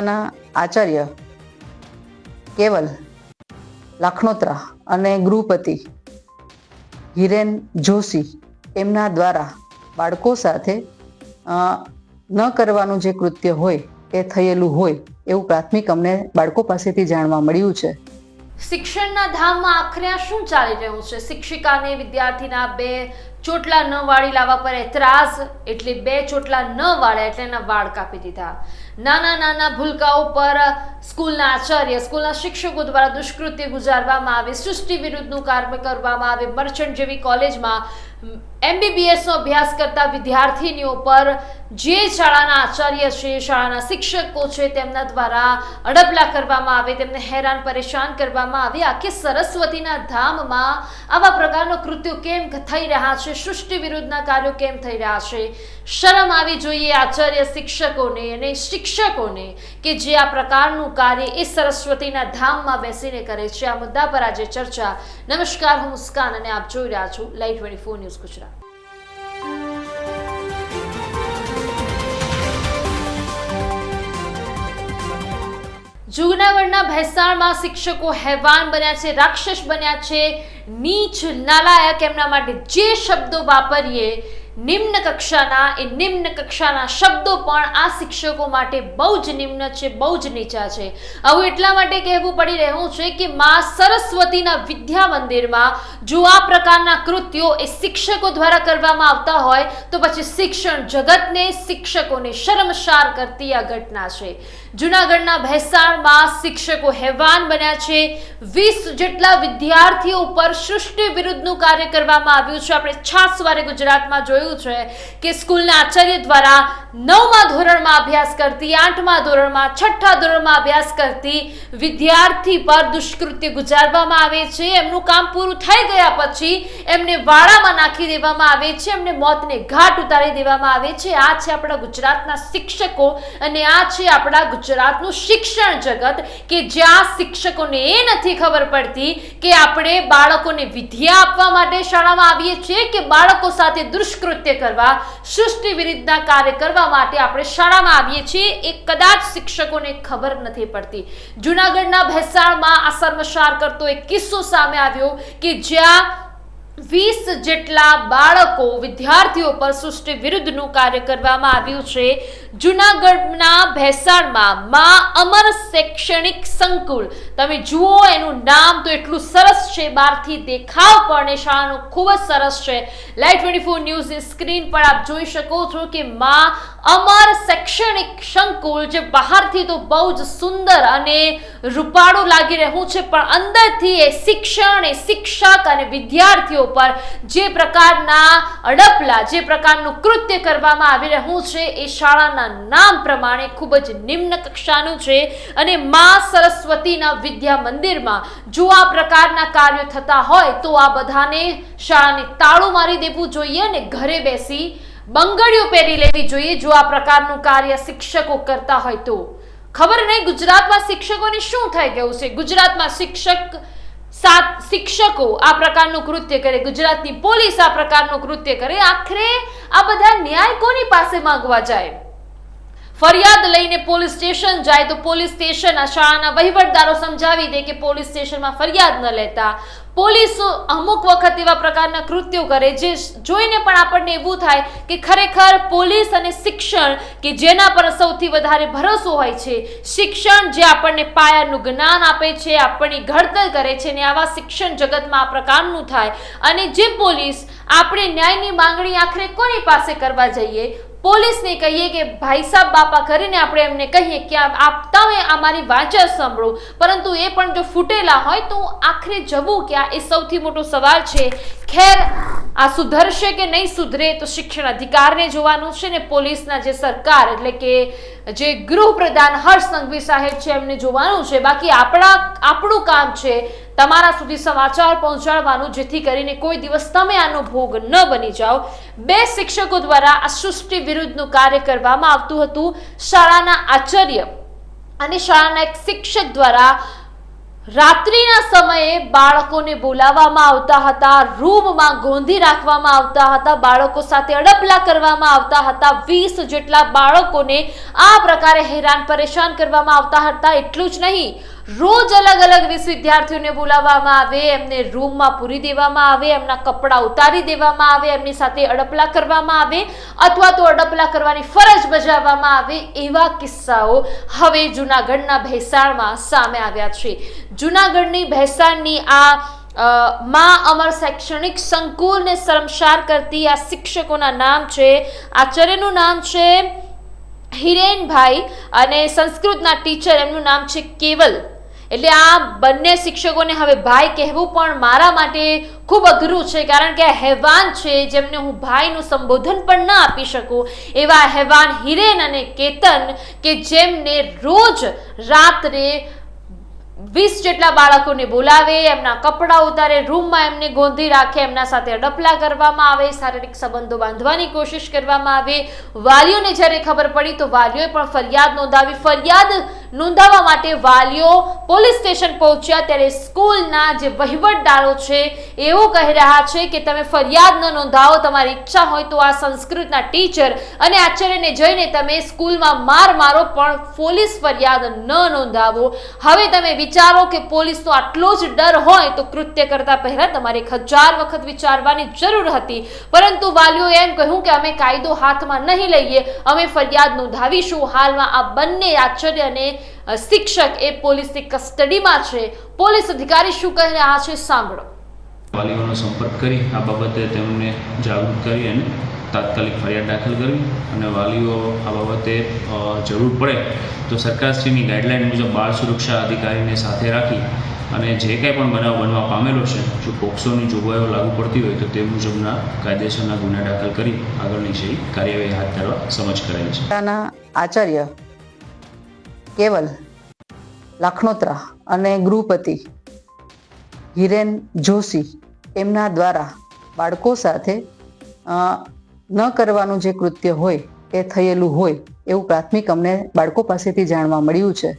શાળાના આચાર્ય કેવલ લાખણોત્રા અને ગૃહપતિ હિરેન જોશી એમના દ્વારા બાળકો સાથે ન કરવાનું જે કૃત્ય હોય એ થયેલું હોય એવું પ્રાથમિક અમને બાળકો પાસેથી જાણવા મળ્યું છે. શિક્ષણના ધામમાં આખરે શું ચાલી રહ્યું છે? શિક્ષિકાને વિદ્યાર્થીના બે ચોટલા ન વાળી લાવવા પર એતરાઝ એટલે બે ચોટલા ન વાળ્યા એટલે એના વાળ કાપી દીધા. નાના નાના ભૂલકાઓ પર સ્કૂલના આચાર્ય, સ્કૂલના શિક્ષકો દ્વારા દુષ્કૃત્ય ગુજારવામાં આવે, સૃષ્ટિ વિરુદ્ધનું કાર્ય કરવામાં આવે, મર્ચન્ટ જેવી કોલેજમાં એમબીબીએસ નો અભ્યાસ કરતા વિદ્યાર્થીનીઓ પર જે શાળાના આચાર્ય છે, શાળાના શિક્ષકો છે, તેમના દ્વારા અડપલા કરવામાં આવે, તેમને હેરાન પરેશાન કરવામાં આવે, આખી સરસ્વતીના ધામમાં આવા પ્રકારનો કૃત્યો કેમ થઈ રહ્યા છે, સૃષ્ટિ વિરુદ્ધના કાર્યો કેમ થઈ રહ્યા છે? શરમ આવી જોઈએ આચાર્ય શિક્ષકોને અને શિક્ષકોને કે જે આ પ્રકારનું કાર્ય એ સરસ્વતીના ધામમાં બેસીને કરે છે. આ મુદ્દા પર આજે ચર્ચા. નમસ્કાર, હું મુસ્કાન અને આપ જોઈ રહ્યા છું live twenty four news Gujarat ભેસાણમાં શિક્ષકો હેવાન બન્યા છે, રાક્ષસ બન્યા છે. નીચ નાલાયક એમના માટે જે શબ્દો વાપરીએ નિમ્ન કક્ષાના એ નિમ્ન કક્ષાના શબ્દો પણ આ શિક્ષકો માટે બહુ જ નિમ્ન છે, બહુ જ નીચા છે. આવું એટલા માટે કહેવું પડી રહ્યું છે કે મા સરસ્વતીના વિદ્યા મંદિરમાં જો આ પ્રકારના કૃત્યો એ શિક્ષકો દ્વારા કરવામાં આવતા હોય, તો પછી શિક્ષણ જગતને, શિક્ષકોને શરમસાર કરતી આ ઘટના છે. જુનાગઢના ભેસાણમાં શિક્ષકો હેવાન બન્યા છે. વીસ જેટલા વિદ્યાર્થીઓ ઉપર સૃષ્ટિ વિરુદ્ધનું કાર્ય કરવામાં આવ્યું છે. આપણે છાસવારે ગુજરાતમાં જોયું છે કે સ્કૂલના આચાર્ય દ્વારા નવમા ધોરણમાં અભ્યાસ કરતી, આઠમા ધોરણમાં, છઠ્ઠા ધોરણમાં અભ્યાસ કરતી વિદ્યાર્થી પર દુષ્કૃત્ય ગુજારવામાં આવે છે. એમનું કામ પૂરું થઈ ગયા પછી એમને વાળામાં નાખી દેવામાં આવે છે. એમને મોતને ઘાટ ઉતારી દેવામાં આવે છે. આ છે આપણા ગુજરાતના શિક્ષકો અને આ છે આપણા ગુજરાતનું શિક્ષણ જગત કે જ્યાં શિક્ષકોને એ નથી ખબર પડતી કે આપણે બાળકોને વિદ્યા આપવા માટે શાળામાં આવીએ છીએ કે બાળકો સાથે દુષ્કૃત્ય કરવા, સૃષ્ટિ વિરુદ્ધના કાર્ય કરવા માટે આપણે શાળામાં આવીએ છીએ. એ કદાચ શિક્ષકોને ખબર નથી પડતી. જુનાગઢના ભેસાણમાં આ શર્મસાર કરતો એક કિસ્સો સામે આવ્યો કે જ્યાં વીસ જેટલા બાળકો વિદ્યાર્થીઓ પર સૃષ્ટિ વિરુદ્ધનું કાર્ય કરવામાં આવ્યું છે. જુનાગઢના ભેસાણમાં માં અમર શૈક્ષણિક સંકુલ. તમે જુઓ એનું નામ તો એટલું સરસ છે, બહારથી દેખાવ પણ એ શાળાનું ખૂબ જ સરસ છે. લાઈવ ટ્વેન્ટી ફોર ન્યૂઝની સ્ક્રીન પર આપ જોઈ શકો છો કે મા અમર શૈક્ષણિક સંકુલ જે બહારથી તો બહુ જ સુંદર અને રૂપાળું લાગી રહ્યું છે, પણ અંદરથી એ શિક્ષણ, એ શિક્ષક અને વિદ્યાર્થીઓ પર જે પ્રકારના અડપલા, જે પ્રકારનું કૃત્ય કરવામાં આવી રહ્યું છે, એ શાળાના નામ પ્રમાણે ખૂબ જ નિમ્ન કક્ષાનું છે અને મા સરસ્વતીના વિદ્યા મંદિરમાં જો આ પ્રકારના કાર્યો થતા હોય તો આ બધાને શાળાને તાળું મારી દેવું જોઈએ અને ઘરે બેસી બંગડીઓ પહેરી લેવી જોઈએ જો આ પ્રકારનું કાર્ય શિક્ષકો કરતા હોય તો. ખબર નહીં ગુજરાતમાં શિક્ષકોને શું થઈ ગયું છે? ગુજરાતમાં શિક્ષક સાત શિક્ષકો આ પ્રકારનું કૃત્ય કરે, ગુજરાતની પોલીસ આ પ્રકારનું કૃત્ય કરે, આખરે આ બધા ન્યાય કોની પાસે માંગવા જાય. ફરિયાદ લઈને પોલીસ સ્ટેશન જાય તો પોલીસ સ્ટેશન આ શાળાના વહીવટદારો સમજાવી દે કે પોલીસ સ્ટેશનમાં ફરિયાદ ન લેતા. પોલીસ અમુક વખત એવા પ્રકારના કૃત્યો કરે જે જોઈને પણ આપણને એવું થાય કે ખરેખર પોલીસ અને શિક્ષણ કે જેના પર સૌથી વધારે ભરોસો હોય છે, શિક્ષણ જે આપણને પાયાનું જ્ઞાન આપે છે, આપણી ઘડતર કરે છે ને આવા શિક્ષણ જગતમાં આ પ્રકારનું થાય. અને જે પોલીસ આપણે ન્યાયની માંગણી આખરે કોની પાસે કરવા જઈએ? પોલીસને કહીએ કે ભાઈ સાહેબ બાપા કરીને આપણે એમને કહીએ કે આપ તમે અમારી વાંચા સાંભળો. પરંતુ એ પણ જો ફૂટેલા હોય તો આખરે જવું ક્યાં એ સૌથી મોટો સવાલ છે ખેર આ સુધરશે કે નહીં સુધરે તો શિક્ષણ અધિકારને જોવાનું છે ને પોલીસના જે સરકાર એટલે કે જે ગૃહ પ્રધાન હર્ષ સંઘવી સાહેબ છે એમને જોવાનું છે. બાકી આપણા આપણું કામ છે તમારા સુધી સમાચાર પહોંચાડવાનું, જેથી કરીને કોઈ દિવસ તમે આનો ભોગ ન બની જાઓ. બે શિક્ષકો દ્વારા આ સૃષ્ટિ વિરુદ્ધનું કાર્ય કરવામાં આવતું હતું. શાળાના આચાર્ય અને શાળાના એક શિક્ષક દ્વારા રાત્રિના સમયે બાળકોને બોલાવવામાં આવતા હતા, રૂમમાં ગોંધી રાખવામાં આવતા હતા, બાળકો સાથે અડપલા કરવામાં આવતા હતા, વીસ જેટલા બાળકોને આ પ્રકારે હેરાન પરેશાન કરવામાં આવતા હતા, એટલું જ નહીં. રોજ અલગ અલગ વીસ વિદ્યાર્થીઓને બોલાવવામાં આવે, એમને રૂમમાં પૂરી દેવામાં આવે, એમના કપડાં ઉતારી દેવામાં આવે, એમની સાથે અડપલા કરવામાં આવે અથવા તો અડપલા કરવાની ફરજ બજાવવામાં આવે એવા કિસ્સાઓ હવે જૂનાગઢના ભેસાણમાં સામે આવ્યા છે. જૂનાગઢની ભેસાણની આ માં અમર શૈક્ષણિક સંકુલને શરમસાર કરતી આ શિક્ષકોના નામ છે, આચાર્યનું નામ છે હિરેનભાઈ અને સંસ્કૃતના ટીચર એમનું નામ છે કેવલ. એટલે આ બંને શિક્ષકોને હવે ભાઈ કહેવું પણ મારા માટે ખૂબ અઘરું છે, કારણ કે આ હેવાન છે જેમને હું ભાઈનું સંબોધન પણ ના આપી શકું, એવા હેવાન હિરેન અને કેતન કે જેમને રોજ રાત્રે વીસ જેટલા બાળકોને બોલાવે, એમના કપડાં ઉતારે, રૂમમાં એમને ગોંધી રાખે, એમના સાથે અડપલા કરવામાં આવે, શારીરિક સંબંધો બાંધવાની કોશિશ કરવામાં આવે. વાલીઓને જ્યારે ખબર પડી તો વાલીઓએ પણ ફરિયાદ નોંધાવી, ફરિયાદ નોંધાવવા માટે વાલીઓ પોલીસ સ્ટેશન પહોંચ્યા ત્યારે સ્કૂલના જે વહીવટદારો છે એવો કહી રહ્યા છે કે તમે ફરિયાદ ન નોંધાવો, તમારી ઈચ્છા હોય તો આ સંસ્કૃતના ટીચર અને આચાર્યને જઈને તમે સ્કૂલમાં માર મારો, પણ પોલીસ ફરિયાદ ન નોંધાવો. હવે તમે વિચારો કે પોલીસનો આટલો જ ડર હોય તો કૃત્ય કરતા પહેલા તમારે એક હજાર વખત વિચારવાની જરૂર હતી. પરંતુ વાલીઓએ એમ કહ્યું કે અમે કાયદો હાથમાં નહીં લઈએ, અમે ફરિયાદ નોંધાવીશું. હાલમાં આ બંને આચાર્ય શિક્ષક એ પોલીસની કસ્ટડીમાં છે. પોલીસ અધિકારી શું કહી રહ્યા છે સાંભળો. વાલીઓનો સંપર્ક કરી આ બાબતે તેમને જાગૃત કરી અને તાત્કાલિક ફરિયાદ દાખલ કરવી અને વાલીઓ આ બાબતે જરૂર પડે તો સરકારશ્રીની ગાઈડલાઇન મુજબ બાળ સુરક્ષા અધિકારીને સાથે રાખી અને જે કંઈ પણ બનાવ બનવા પામેલો છે જો પોક્સોની જોગવાઈઓ લાગુ પડતી હોય તો તે મુજબના કાયદેસરના ગુના દાખલ કરી આગળની છે કાર્યવાહી હાથ ધરવા સમજ કરેલી છે. આચાર્ય કેવલ લાખણોત્રા અને ગૃહપતિ હિરેન જોશી એમના દ્વારા બાળકો સાથે ન કરવાનું જે કૃત્ય હોય એ થયેલું હોય એવું પ્રાથમિક અમને બાળકો પાસેથી જાણવા મળ્યું છે.